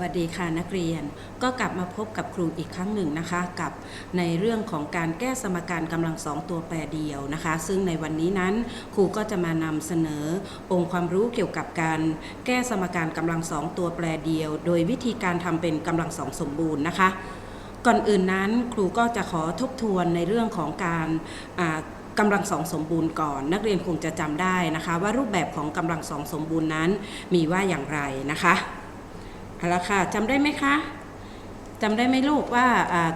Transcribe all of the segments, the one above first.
สวัสดีค่ะนักเรียน ก็กลับมาพบกับครูอีกครั้งหนึ่งนะคะกับในเรื่องของการแก้สมการกำลังสองตัวแปรเดียวนะคะ ซึ่งในวันนี้นั้นครูก็จะมานำเสนอองค์ความรู้เกี่ยวกับการแก้สมการกำลังสองตัวแปรเดียว โดยวิธีการทำเป็นกำลังสองสมบูรณ์นะคะ ก่อนอื่นนั้นครูก็จะขอทบทวนในเรื่องของการกำลังสองสมบูรณ์ก่อน นักเรียนคงจะจำได้นะคะ ว่ารูปแบบของกำลังสองสมบูรณ์นั้นมีว่าอย่างไรนะคะ เอาละค่ะจำได้ไหมคะจำได้ไหมลูกว่า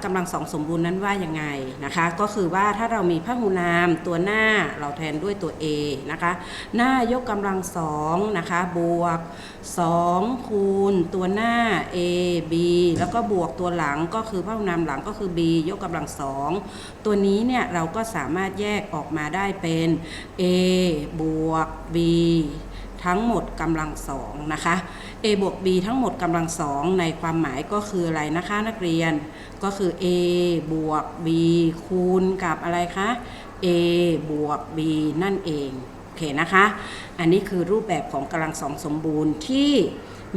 กำลังสองสมบูรณ์นั้นว่ายังไงนะคะ ก็คือว่าถ้าเรามีพหูนามตัวหน้าเราแทนด้วยตัว A นะคะ หน้ายกกำลังสองนะคะ บวก 2 คูณ ตัวหน้า a b แล้วก็บวกตัวหลังก็คือพหูนามหลังก็คือ b ยกกำลังสองตัวนี้เนี่ยเราก็สามารถแยกออกมาได้เป็น a บวก b ทั้งหมดกำลังสองนะคะ a บวก b ทั้งหมดกำลังสองในความหมายก็คืออะไรนะคะนักเรียน ก็คือ a บวก b คูณกับอะไรคะ a บวก b นั่นเองโอเคนะคะ อันนี้คือรูปแบบของกำลังสองสมบูรณ์ที่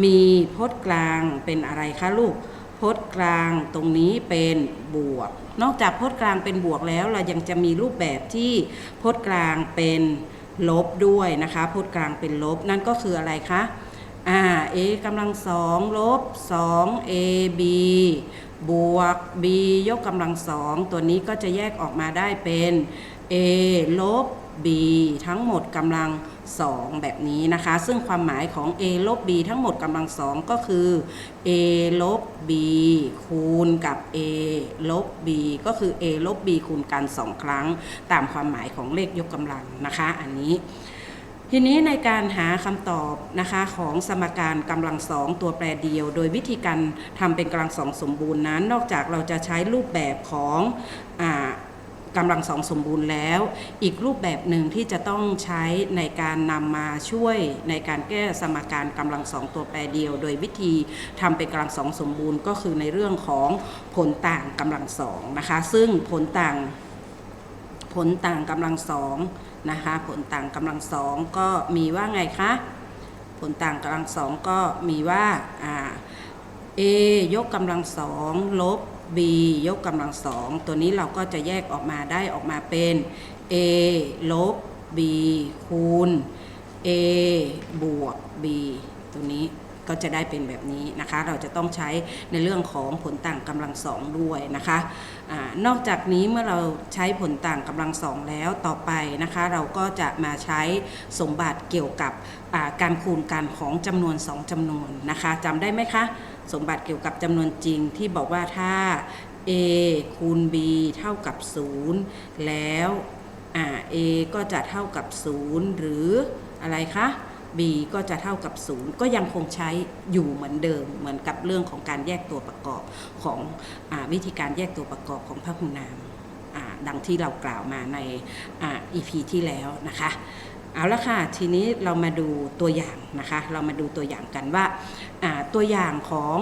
มีพจน์กลางเป็นอะไรคะลูกพจน์กลางตรงนี้เป็นบวก นอกจากพจน์กลางเป็นบวกแล้วเรายังจะมีรูปแบบที่พจน์กลางเป็นลบด้วยนะคะ พจน์กลางเป็นลบนั่นก็คืออะไรคะ อ่า a กำลังสองลบ2 a b บวก b ยกกำลังสองตัวนี้ก็จะแยกออกมาได้เป็น a ลบ b ทั้งหมดกำลังสองแบบนี้นะคะ ซึ่งความหมายของ a ลบ b ทั้งหมดกำลังสองก็คือ a ลบ b คูณกับ a ลบ b ก็คือ a ลบ b คูณกันสองครั้ง ตามความหมายของเลขยกกำลังนะคะ อันนี้ ทีนี้ในการหาคำตอบนะคะของสมการกำลังสองตัวแปรเดียว โดยวิธีการทำเป็นกำลังสองสมบูรณ์นั้น นอกจากเราจะใช้รูปแบบของอกำลังสองสมบูรณ์แล้ว อีกรูปแบบหนึ่งที่จะต้องใช้ในการนำมาช่วยในการแก้สมการกำลังสองตัวแปรเดียว โดยวิธีทำเป็นกำลังสองสมบูรณ์ ก็คือในเรื่องของผลต่างกำลังสองนะคะ ซึ่งผลต่างผลต่างกำลังสอง นะคะ ผลต่างกำลังสองก็มีว่าไงคะ ผลต่างกำลังสองก็มีว่าอ่า a ยกกำลังสองลบ b ยกกำลังสองตัวนี้เราก็จะแยกออกมาได้ออกมาเป็น a ลบ b คูณ a บวก b ตัวนี้ ก็จะได้เป็นแบบนี้นะคะ เราจะต้องใช้ในเรื่องของผลต่างกำลังสองด้วยนะคะอนอกจากนี้เมื่อเราใช้ผลต่างกำลังสองแล้วต่อไปนะคะ เราก็จะมาใช้สมบัติเกี่ยวกับการคูณกันของจำนวน 2จำนวนนะคะจำได้ไหมคะ สมบัติเกี่ยวกับจำนวนจริงที่บอกว่าถ้า a คูณ b เท่ากับ 0 แล้ว a ก็จะเท่ากับ 0 หรืออะไรคะ b ก็จะเท่ากับ 0 ก็ยังคงใช้อยู่เหมือนเดิม เหมือนกับเรื่องของการแยกตัวประกอบของอวิธีการแยกตัวประกอบของพหุนามดังที่เรากล่าวมาในอ EP ที่แล้วนะคะ เอาละค่ะ ทีนี้เรามาดูตัวอย่างนะคะ เรามาดูตัวอย่างกันว่าาตัวอย่างของ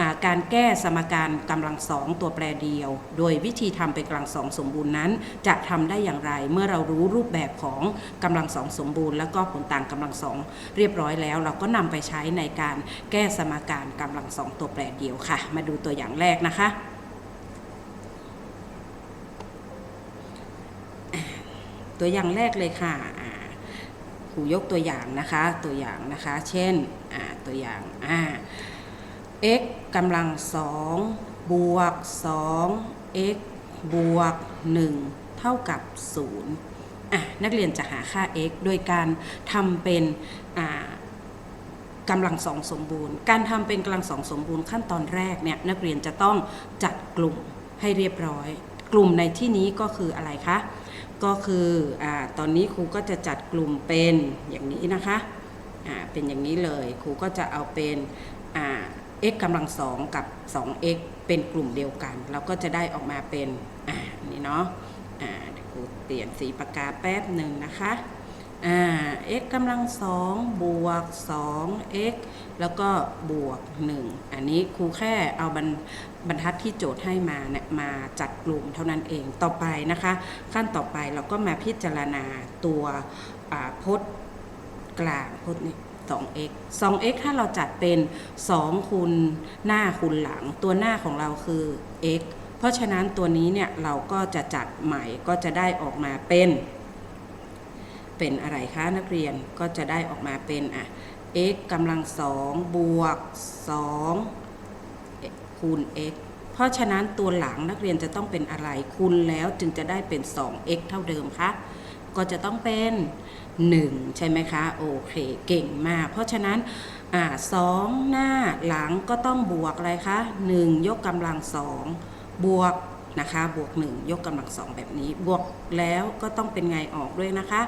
อาการแก้สมการกำลังสองตัวแปรเดียว โดยวิธีทำเป็นกำลังสองสมบูรณ์นั้น จะทำได้อย่างไรเมื่อเรารู้รูปแบบของกำลังสองสมบูรณ์ แล้วก็ผลต่างกำลังสองเรียบร้อยแล้ว เราก็นำไปใช้ในการแก้สมการกำลังสองตัวแปรเดียวค่ะ มาดูตัวอย่างแรกนะคะตัวอย่างแรกเลยค่ะ ครูยกตัวอย่างนะคะตัวอย่างนะคะ เช่นตัวอย่างอ่า x กำลังสองบวก2 x บวก1เท่ากับ0อะนักเรียนจะหาค่า x โดยการทำเป็นกำลังสองสมบูรณ์ การทำเป็นกำลังสองสมบูรณ์ขั้นตอนแรกเนี่ยนักเรียนจะต้องจัดกลุ่มให้เรียบร้อย กลุ่มในที่นี้ก็คืออะไรคะ ก็คืออตอนนี้ครูก็จะจัดกลุ่มเป็นอย่างนี้นะคะเป็นอย่างนี้เลยครูก็จะเอาเป็นอ่า x กำลังสองกับ 2x เป็นกลุ่มเดียวกัน เราก็จะได้ออกมาเป็นนี่เนาะเดี๋ยวครูเปลี่ยนสีปากกาแป๊บหนึ่งนะคะ อ่า x กำลังสองบวก 2x แล้วก็บวก 1 อันนี้ครูแค่เอาบรรบรรทัดที่โจทย์ให้มาเนี่ยมาจัดกลุ่มเท่านั้นเองต่อไปนะคะ ขั้นต่อไปเราก็มาพิจารณาตัวพจน์กลางพจน์นี้ 2x 2x ถ้าเราจัดเป็น 2 คูณหน้าคูณหลัง ตัวหน้าของเราคือ x เพราะฉะนั้นตัวนี้เนี่ยเราก็จะจัดใหม่ก็จะได้ออกมาเป็น เป็นอะไรคะนักเรียนก็จะได้ออกมาเป็นอะ x กำลังสองบวก2คูณ x เพราะฉะนั้นตัวหลังนักเรียนจะต้องเป็นอะไรคูณแล้วจึงจะได้เป็น 2x เท่าเดิมคะก็จะต้องเป็น 1 ใช่ไหมคะโอเคเก่งมาก เพราะฉะนั้นอ่าสองหน้าหลังก็ต้องบวกอะไรคะ 1 ยกกำลังสองบวกนะคะบวก 1 ยกกำลังสองแบบนี้ บวกแล้วก็ต้องเป็นไงออกด้วยนะคะ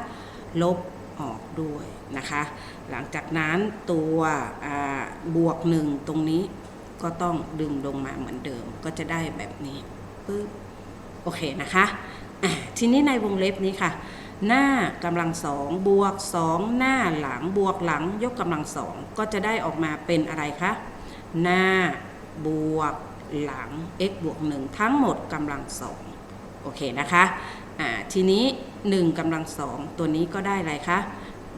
ลบออกด้วยนะคะ หลังจากนั้นตัวอ่าบวก1ตรงนี้ก็ต้องดึงลงมาเหมือนเดิม ก็จะได้แบบนี้ปึ๊บโอเคนะคะะทีนี้ในวงเล็บนี้ค่ะ หน้ากำลังสองบวกสองหน้าหลังบวกหลังยกกำลังสองก็จะได้ออกมาเป็นอะไรคะหน้าบวกหลัง x บวก1ทั้งหมดกำลังสองโอเคนะคะ อ่าทีนี้1กำลังสองตัวนี้ก็ได้อะไรคะ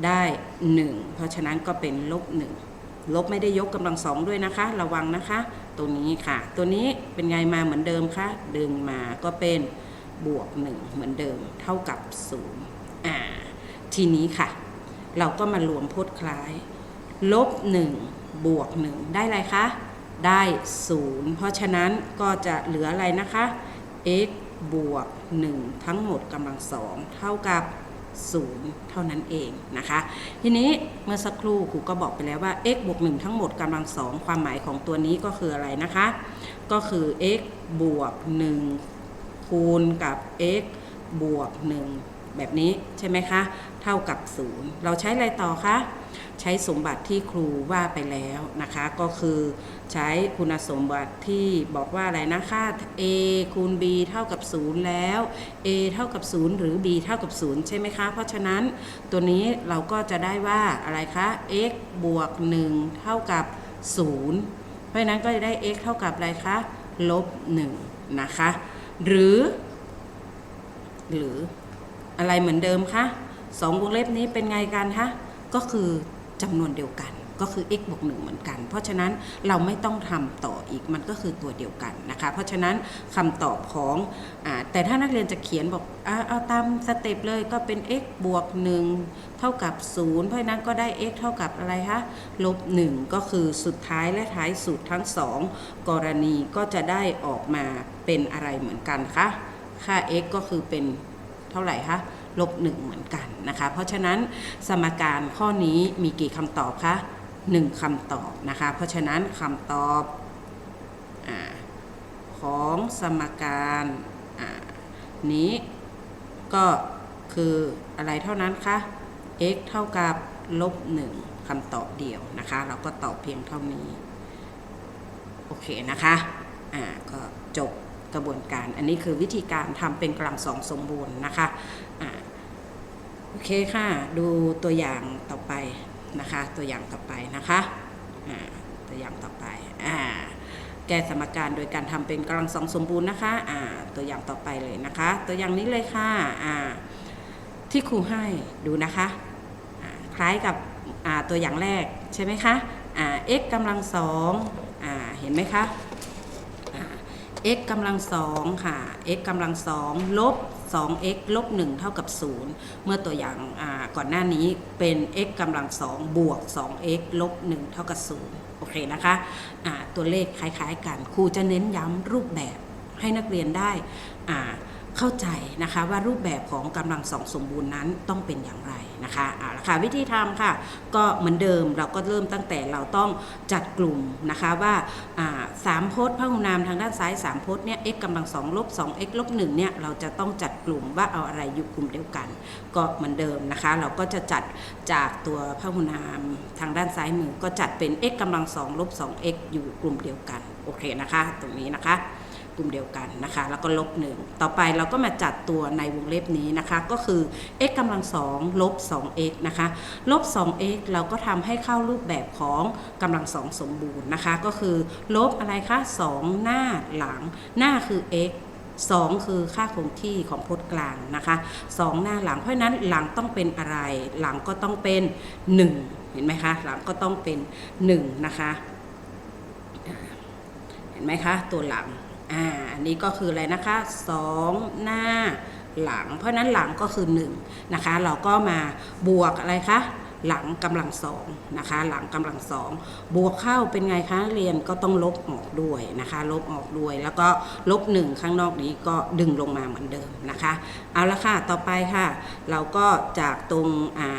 ได้ 1 เพราะฉะนั้นก็เป็นลบ1ลบไม่ได้ยกกำลังสองด้วยนะคะ ระวังนะคะ ตัวนี้ค่ะ ตัวนี้เป็นไงมาเหมือนเดิมคะดึงมาก็เป็นบวก 1 เหมือนเดิม เท่ากับ0อ่าทีนี้ค่ะ เราก็มารวมพจน์คล้ายลบ1บวก 1 ได้อะไรคะได้ 0 เพราะฉะนั้นก็จะเหลืออะไรนะคะ x บวก 1 ทั้งหมดกำลังสองเท่ากับ 0 เท่านั้นเองนะคะ ทีนี้เมื่อสักครู่ครูก็บอกไปแล้วว่า x บวก 1 ทั้งหมดกำลังสองความหมายของตัวนี้ก็คืออะไรนะคะ ก็คือ x บวก 1 คูณกับ x บวก 1 แบบนี้ใช่ไหมคะ เท่ากับ 0 เราใช้อะไรต่อคะ ใช้สมบัติที่ครูว่าไปแล้วนะคะ ก็คือใช้คุณสมบัติที่บอกว่าอะไรนะคะ a คูณ b เท่ากับ 0 แล้ว a เท่ากับ 0 หรือ b เท่ากับ 0 ใช่ไหมคะ เพราะฉะนั้นตัวนี้เราก็จะได้ว่าอะไรคะ x บวก 1 เท่ากับ 0 เพราะฉะนั้นก็จะได้ x เท่ากับอะไรคะลบ1นะคะ หรือ หรือ อะไรเหมือนเดิมคะสองวงเล็บนี้เป็นไงกันคะก็คือจำนวนเดียวกันก็คือ x บวก1เหมือนกัน เพราะฉะนั้นเราไม่ต้องทำต่ออีกมันก็คือตัวเดียวกันนะคะ เพราะฉะนั้นคำตอบของอแต่ถ้านักเรียนจะเขียนบอกอาเอาตามสเต็ปเลยก็เป็น x บวก1เท่ากับ 0 เพราะฉะนั้นก็ได้ x เท่ากับอะไรคะลบ1ก็คือสุดท้ายและท้ายสุดทั้ง 2 กรณีก็จะได้ออกมาเป็นอะไรเหมือนกันคะค่า x ก็คือเป็น เท่าไหร่คะลบ1เหมือนกันนะคะ เพราะฉะนั้นสมการข้อนี้มีกี่คำตอบคะ1คำตอบนะคะ เพราะฉะนั้นคำตอบอของสมการนี้ก็คืออะไรเท่านั้นคะ x เท่ากับลบ1คำตอบเดียวนะคะ เราก็ตอบเพียงเท่านี้ โอเคนะคะ อ่า ก็จบ กระบวนการ อันนี้คือวิธีการทำเป็นกำลังสองสมบูรณ์นะคะอ่าโอเคค่ะ ดูตัวอย่างต่อไปนะคะ ตัวอย่างต่อไปนะคะอ่าตัวอย่างต่อไปอ่าแก้สมการโดยการทำเป็นกำลังสองสมบูรณ์นะคะอ่าตัวอย่างต่อไปเลยนะคะ ตัวอย่างนี้เลยค่ะอ่าที่ครูให้ดูนะคะอ่าคล้ายกับอ่าตัวอย่างแรกใช่ไหมคะอ่า x กำลังสองอ่าเห็นไหมคะ x กำลังสองค่ะ x กำลังสองลบ 2x ลบ 1 เท่ากับ 0 เมื่อตัวอย่างาก่อนหน้านี้เป็น x กำลังสองบวก 2x ลบ 1 เท่ากับ 0 โอเคนะคะะตัวเลขคล้ายๆกัน ครูจะเน้นย้ำรูปแบบให้นักเรียนได้ เข้าใจนะคะว่ารูปแบบของกำลังสองสมบูรณ์นั้นต้องเป็นอย่างไรนะคะเอาละค่ะวิธีทำค่ะก็เหมือนเดิมเราก็เริ่มตั้งแต่เราต้องจัดกลุ่มนะคะว่าสามพจน์พหุนามทางด้านซ้ายสามพจน์เนี่ย x กำลังสองลบสอง x ลบหนึ่งเนี่ยเราจะต้องจัดกลุ่มว่าเอาอะไรอยู่กลุ่มเดียวกัน ก็เหมือนเดิมนะคะ เราก็จะจัดจากตัวพหุนามทางด้านซ้ายมือก็จัดเป็น x กำลังสองลบสอง x อยู่กลุ่มเดียวกันโอเคนะคะ ตรงนี้นะคะ กลุ่มเดียวกันนะคะ แล้วก็ลบ 1 ต่อไปเราก็มาจัดตัวในวงเล็บนี้นะคะ ก็คือ x กำลัง2ลบ 2x นะคะ ลบ 2x เราก็ทำให้เข้ารูปแบบของกำลังสองสมบูรณ์นะคะ ก็คือลบอะไรคะ 2 หน้าหลัง หน้าคือ x 2 คือค่าคงที่ของพจน์กลางนะคะ 2 หน้าหลังเพราะนั้นหลังต้องเป็นอะไร หลังก็ต้องเป็น 1 เห็นไหมคะ หลังก็ต้องเป็น 1 นะคะ เห็นไหมคะ ตัวหลัง อ่าอันนี้ก็คืออะไรนะคะ 2 หน้าหลัง เพราะนั้นหลังก็คือ1นะคะเราก็มาบวกอะไรคะหลังกำลังสองนะคะหลังกำลังสองบวกเข้าเป็นไงคะเรียนก็ต้องลบออกด้วยนะคะ ลบออกด้วยแล้วก็ลบหนึ่งข้างนอกนี้ก็ดึงลงมาเหมือนเดิมนะคะ เอาละค่ะต่อไปค่ะ เราก็จากตรงอ่า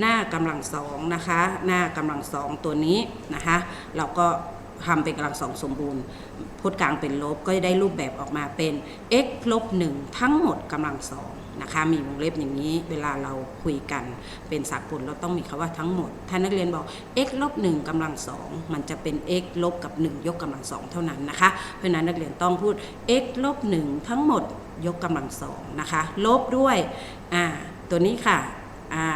หน้ากำลังสองนะคะ หน้ากำลังสองตัวนี้นะคะ เราก็ ทำเป็นกำลังสองสมบูรณ์พจน์กลางเป็นลบก็จะได้รูปแบบออกมาเป็น x ลบ1ทั้งหมดกำลังสองนะคะมีวงเล็บอย่างนี้เวลาเราคุยกันเป็นสากลเราต้องมีคำว่าทั้งหมด ถ้านักเรียนบอก x ลบ1กำลังสองมันจะเป็น x ลบกับ 1 ยกกำลังสองเท่านั้นนะคะ เพราะนั้นนักเรียนต้องพูด x ลบ1ทั้งหมดยกกำลังสองนะคะ ลบด้วยอ่าตัวนี้ค่ะอ่า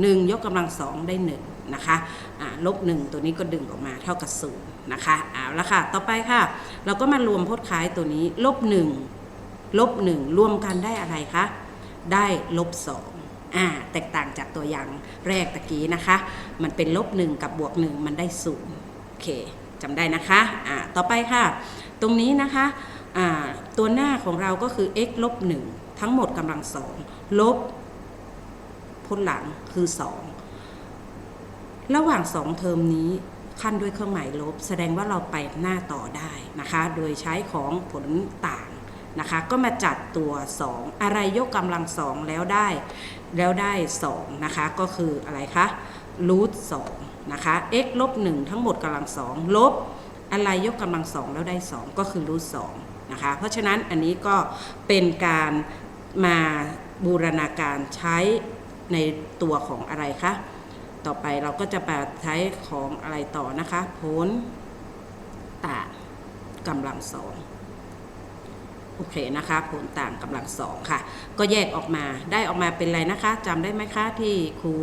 หนึ่งยกกำลังสองได้หนึ่ง นะคะลบหนึ่งตัวนี้ก็ดึงออกมาเท่ากับศูนย์นะคะเอาละค่ะ ต่อไปค่ะ เราก็มารวมพจน์คล้ายตัวนี้ลบหนึ่งลบหนึ่งรวมกันได้อะไรคะ ได้ลบสองอ่าแตกต่างจากตัวอย่างแรกตะกี้นะคะ มันเป็นลบหนึ่งกับบวกหนึ่งมันได้ศูนย์โอเคจำได้นะคะอ่าต่อไปค่ะ ตรงนี้นะคะอ่าตัวหน้าของเราก็คือ x ลบหนึ่งทั้งหมดกำลังสองลบพจน์หลังคือสอง ระหว่างสองเทอมนี้ขั้นด้วยเครื่องหมายลบ แสดงว่าเราไปหน้าต่อได้นะคะ โดยใช้ของผลต่างนะคะ ก็มาจัดตัว 2 อะไรยกกำลังสองแล้วได้ แล้วได้2นะคะ ก็คืออะไรคะรูทสองนะคะ x ลบ1ทั้งหมดกำลังสองลบอะไรยกกำลังสองแล้วได้ 2 ก็คือรูทสองนะคะ เพราะฉะนั้นอันนี้ก็เป็นการมาบูรณาการใช้ในตัวของอะไรคะ ต่อไปเราก็จะมาใช้ของอะไรต่อนะคะผลต่างกำลังสองโอเคนะคะ ผลต่างกำลังสองค่ะ ก็แยกออกมาได้ออกมาเป็นอะไรนะคะจำได้ไหมคะที่ครู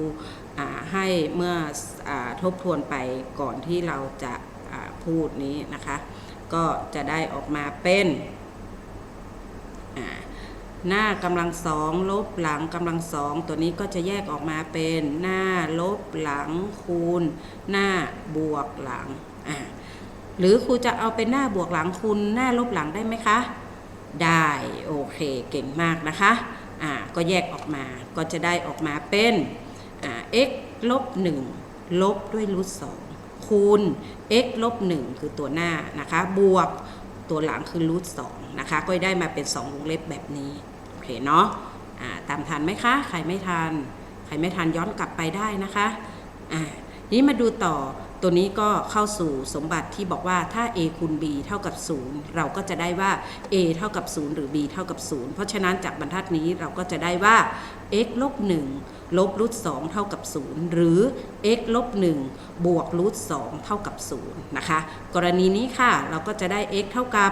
ให้เมื่ออทบทวนไปก่อนที่เราจะพูดนี้นะคะ ก็จะได้ออกมาเป็นอ่า หน้ากำลังสองลบหลังกำลังสองตัวนี้ก็จะแยกออกมาเป็นหน้าลบหลังคูณ หน้าบวกหลังอ่าหรือครูจะเอาเป็นหน้าบวกหลังคูณหน้าลบหลังได้ไหมคะ ได้โอเคเก่งมากนะคะอ่าก็แยกออกมาก็จะได้ออกมาเป็นอ่า x ลบ1ลบด้วยรูทสองคูณ x ลบ1คือตัวหน้านะคะ บวก ตัวหลังคือรูทสองนะคะ ก็ได้มาเป็น 2 วงเล็บแบบนี้ โอเคเนาะะตามทันไหมคะ ใครไม่ทัน ใครไม่ทันย้อนกลับไปได้นะคะ อ่า นี้มาดูต่อ ตัวนี้ก็เข้าสู่สมบัติที่บอกว่าถ้า a คูณ b เท่ากับ 0 เราก็จะได้ว่า a เท่ากับ 0 หรือ b เท่ากับ 0 เพราะฉะนั้นจากบรรทัดนี้เราก็จะได้ว่า x ลบ1ลบรูท2เท่ากับ 0 หรือ x ลบ1บวกรูท2เท่ากับ 0 นะคะ กรณีนี้ค่ะเราก็จะได้ x เท่ากับ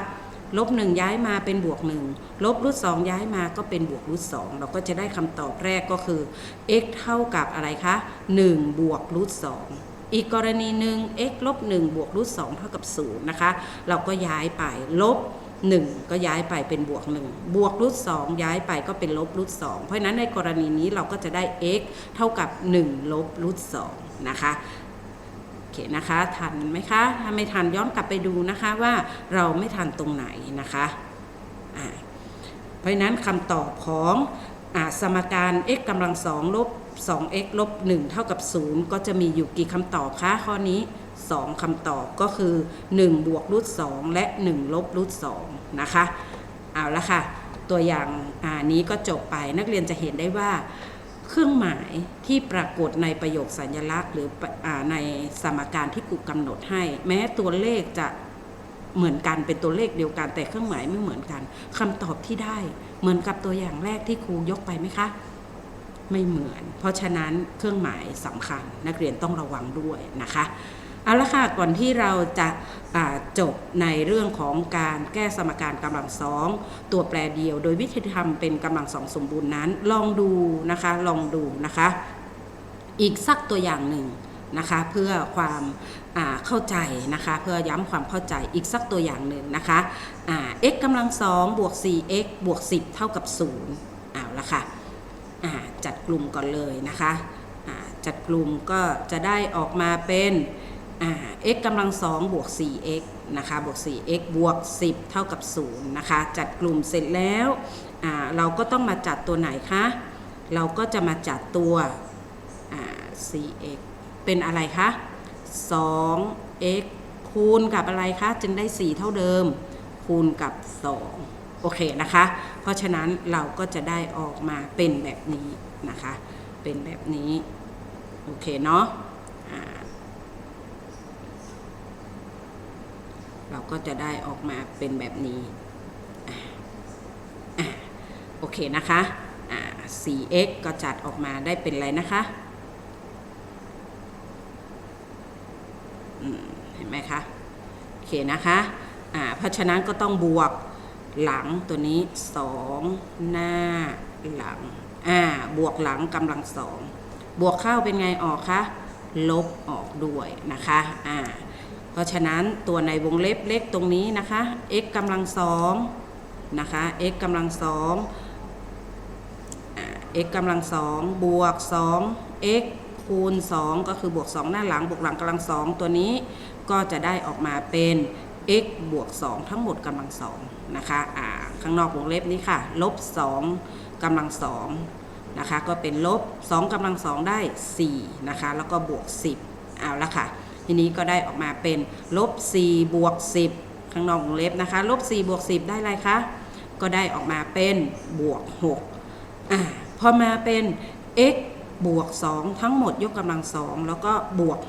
ลบหนึ่งย้ายมาเป็นบวกหนึ่งลบรูทสองย้ายมาก็เป็นบวกรูทสองเราก็จะได้คำตอบแรกก็คือ x เท่ากับอะไรคะ1บวกรูทสอง อีกกรณีหนึ่ง x ลบ1บวกรูทสองเท่ากับ0นะคะ เราก็ย้ายไปลบ 1 ก็ย้ายไปเป็นบวก 1 บวกรูทสองย้ายไปก็เป็นลบรูทสองเพราะนั้นในกรณีนี้เราก็จะได้ x เท่ากับ 1 ลบรูทสองนะคะโอเคนะคะ ทันไหมคะ ถ้าไม่ทันย้อนกลับไปดูนะคะว่าเราไม่ทันตรงไหนนะคะอ่าเพราะนั้นคำตอบของอสมการ x กำลังสองลบ 2x ลบ1เท่ากับ 0 ก็จะมีอยู่กี่คำตอบคะข้อนี้ 2 คำตอบก็คือ 1 บวกรูท2และ 1 ลบรูท2นะคะ เอาละค่ะ ตัวอย่างอ่านี้ก็จบไปนักเรียนจะเห็นได้ว่า เครื่องหมายที่ปรากฏในประโยคสัญลักษณ์ หรืออในสมการที่ครูกำหนดให้ แม้ตัวเลขจะเหมือนกันเป็นตัวเลขเดียวกันแต่เครื่องหมายไม่เหมือนกันคำตอบที่ได้เหมือนกับตัวอย่างแรกที่ครูยกไปไหมคะ ไม่เหมือน เพราะฉะนั้นเครื่องหมายสำคัญนักเรียนต้องระวังด้วยนะคะเอาละค่ะก่อนที่เราจะาจบในเรื่องของการแก้สมการกำลังสองตัวแปรเดียว โดยวิธีทำเป็นกำลังสองสมบูรณ์นั้น ลองดูนะคะลองดูนะคะ อีกสักตัวอย่างหนึ่งนะคะเพื่อความาเข้าใจนะคะเพื่อย้ำความเข้าใจอีกสักตัวอย่างหนึ่งนะคะ x กำลังสองบวก 4x บวก 10 เท่ากับ0เอาละค่ะ จัดกลุ่มก่อนเลยนะคะจัดกลุ่มก็จะได้ออกมาเป็น x กำลังสองบวก 4x นะคะบวก 4x บวก 10 เท่ากับ 0 นะคะ จัดกลุ่มเสร็จแล้วเราก็ต้องมาจัดตัวไหนคะ เราก็จะมาจัดตัวอ่า 4x เป็นอะไรคะ 2x คูณกับอะไรคะ จึงได้ 4 เท่าเดิม คูณกับ 2 โอเคนะคะ เพราะฉะนั้นเราก็จะได้ออกมาเป็นแบบนี้นะคะ เป็นแบบนี้ โอเคเนาะเราก็จะได้ออกมาเป็นแบบนี้ โอเคนะคะ 4x ก็จัดออกมาได้เป็นอะไรนะคะเห็นไหมคะ โอเคนะคะ เพราะฉะนั้นก็ต้องบวก หลังตัวนี้2หน้าหลังอ่าบวกหลังกำลังสองบวกเข้าเป็นไงออกคะลบออกด้วยนะคะอ่าเพราะฉะนั้นตัวในวงเล็บเล็กตรงนี้นะคะ x กำลังสองนะคะ x กำลังสองอ x กำลังสองบวก 2 x คูณ 2 ก็คือบวก 2 หน้าหลัง บวกหลังกำลัง2ตัวนี้ก็จะได้ออกมาเป็น x บวก 2 ทั้งหมดกำลัง2นะคะอ่าข้างนอกวงเล็บนี้ค่ะ ลบ 2กำลัง2นะคะก็เป็นลบ 2กำลัง2ได้4นะคะแล้วก็บวก 10 เอาละค่ะ ทีนี้ก็ได้ออกมาเป็นลบ 4 บวก 10 ข้างนอกวงเล็บนะคะลบ 4 บวก 10 ได้อะไรคะก็ได้ออกมาเป็นบวก6อ่าพอมาเป็น x บวก 2 ทั้งหมดยกกำลัง2แล้วก็บวก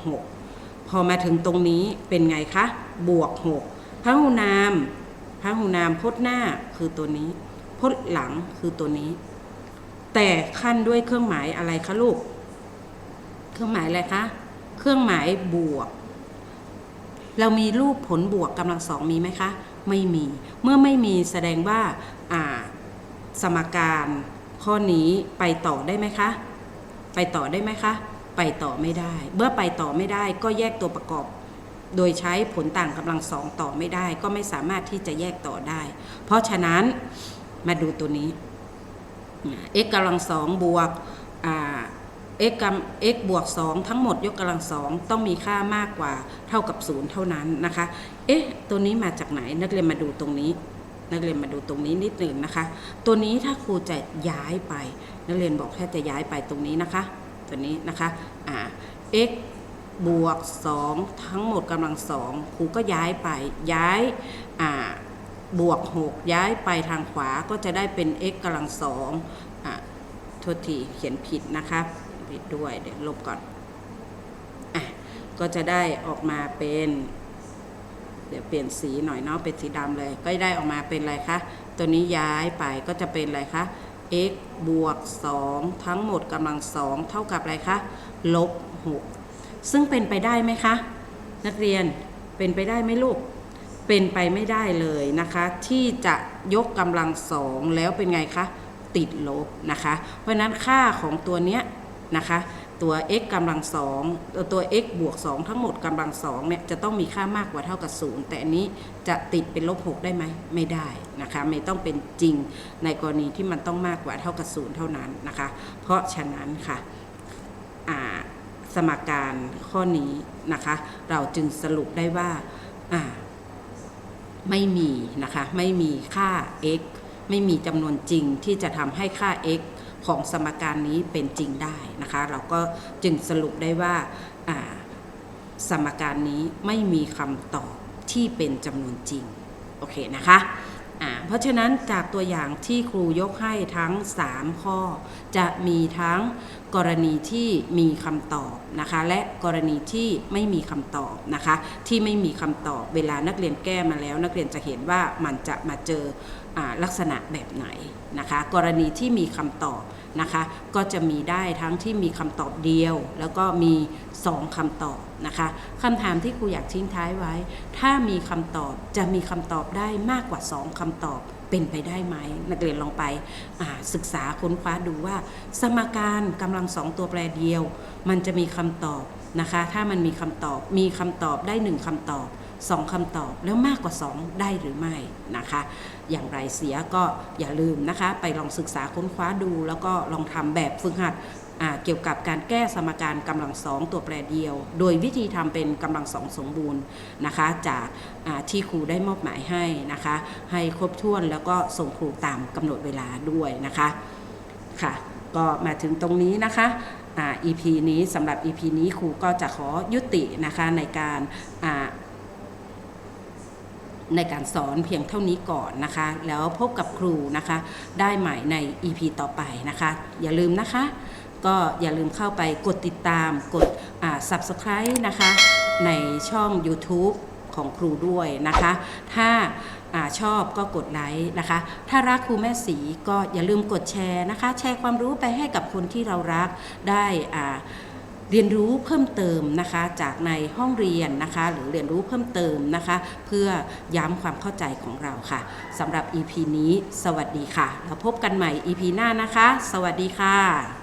6 พอมาถึงตรงนี้เป็นไงคะ บวก 6 พหูนาม พระหูนามพจน์หน้าคือตัวนี้พจน์หลังคือตัวนี้ แต่ขั้นด้วยเครื่องหมายอะไรคะลูก เครื่องหมายอะไรคะ เครื่องหมายบวก เรามีรูปผลบวกกำลังสองมีไหมคะ ไม่มี เมื่อไม่มีแสดงว่าอ่าสมการข้อนี้ไปต่อได้ไหมคะ ไปต่อได้ไหมคะ ไปต่อไม่ได้ เมื่อไปต่อไม่ได้ก็แยกตัวประกอบ โดยใช้ผลต่างกำลังสองต่อไม่ได้ ก็ไม่สามารถที่จะแยกต่อได้ เพราะฉะนั้นมาดูตัวนี้ x กำลังสองบวก x กำ x บวก 2 ทั้งหมดยกกำลังสองต้องมีค่ามากกว่าเท่ากับ 0 เท่านั้นนะคะ เอ๊ะ ตัวนี้มาจากไหนนักเรียนมาดูตรงนี้ นักเรียนมาดูตรงนี้นิดหนึ่งนะคะ ตัวนี้ถ้าครูจะย้ายไป นักเรียนบอกถ้าจะย้ายไปตรงนี้นะคะ ตัวนี้นะคะ อ่า x บวก 2 ทั้งหมดกำลังสองครูก็ย้ายไปย้ายบวก 6 ย้ายไปทางขวาก็จะได้เป็น x กำลังสองอโทษทีเขียนผิดนะคะผิดด้วยเดี๋ยวลบก่อนอก็จะได้ออกมาเป็น เดี๋ยวเปลี่ยนสีหน่อยเนาะเป็นสีดำเลย ก็ได้ออกมาเป็นอะไรคะตัวนี้ย้ายไปก็จะเป็นอะไรคะ x บวก 2 ทั้งหมดกำลังสองเท่ากับอะไรคะลบ6 ซึ่งเป็นไปได้ไหมคะ นักเรียนเป็นไปได้ไหมลูก เป็นไปไม่ได้เลยนะคะ ที่จะยกกำลังสองแล้วเป็นไงคะ ติดลบนะคะ เพราะนั้นค่าของตัวเนี้ยนะคะตัว x กำลังสองตัว x บวก 2 ทั้งหมดกำลังสองเนี่ยจะต้องมีค่ามากกว่าเท่ากับ 0 แต่อันนี้จะติดเป็นลบ 6 ได้ไหมไม่ได้นะคะไม่ต้องเป็นจริงในกรณีที่มันต้องมากกว่าเท่ากับ 0 เท่านั้นนะคะ เพราะฉะนั้นค่ะอ่า สมการข้อนี้นะคะ เราจึงสรุปได้ว่าไม่มีนะคะ ไม่มีค่า x ไม่มีจำนวนจริงที่จะทำให้ค่า x ของสมการนี้เป็นจริงได้นะคะ เราก็จึงสรุปได้ว่าอ่าสมการนี้ไม่มีคำตอบที่เป็นจำนวนจริง โอเคนะคะ อ่าเพราะฉะนั้นจากตัวอย่างที่ครูยกให้ทั้ง 3 ข้อ จะมีทั้งกรณีที่มีคำตอบนะคะ และกรณีที่ไม่มีคำตอบนะคะ ที่ไม่มีคำตอบเวลานักเรียนแก้มาแล้ว นักเรียนจะเห็นว่ามันจะมาเจออลักษณะแบบไหนนะคะ กรณีที่มีคำตอบ นะคะ ก็จะมีได้ทั้งที่มีคำตอบเดียว แล้วก็มี 2คำตอบนะคะคำถามที่ครูอยากทิ้งท้ายไว้ ถ้ามีคำตอบจะมีคำตอบได้มากกว่า 2คำตอบเป็นไปได้ไหม นักเรียนลองไปศึกษาค้นคว้าดูว่า สมการกำลังสองตัวแปรเดียว มันจะมีคำตอบนะคะ ถ้ามันมีคำตอบมีคำตอบได้หนึ่งคำตอบ สองคำตอบแล้วมากกว่า 2 ได้หรือไม่นะคะ อย่างไรเสียก็อย่าลืมนะคะ ไปลองศึกษาค้นคว้าดู แล้วก็ลองทำแบบฝึกหัดเกี่ยวกับการแก้สมการกำลังสองตัวแปรเดียว โดยวิธีทำเป็นกำลังสองสมบูรณ์นะคะ จากที่ครูได้มอบหมายให้นะคะ ให้ครบถ้วนแล้วก็ส่งครูตามกำหนดเวลาด้วยนะคะค่ะ ก็มาถึงตรงนี้นะคะอ่า EP นี้สำหรับ EP นี้ครูก็จะขอยุตินะคะในการอ่า ในการสอนเพียงเท่านี้ก่อนนะคะ แล้วพบกับครูนะคะ ได้ใหม่ใน EP ต่อไปนะคะ อย่าลืมนะคะ ก็อย่าลืมเข้าไปกดติดตามกด subscribe นะคะ ในช่อง YouTube ของครูด้วยนะคะ ถ้าอาชอบก็กดไลค์นะคะ ถ้ารักครูแม่สีก็อย่าลืมกดแชร์นะคะ แชร์ความรู้ไปให้กับคนที่เรารักได้อ่า เรียนรู้เพิ่มเติมนะคะจากในห้องเรียนนะคะ หรือเรียนรู้เพิ่มเติมนะคะ เพื่อย้ำความเข้าใจของเราค่ะสำหรับ EP นี้ สวัสดีค่ะ แล้วพบกันใหม่ EP หน้านะคะ สวัสดีค่ะ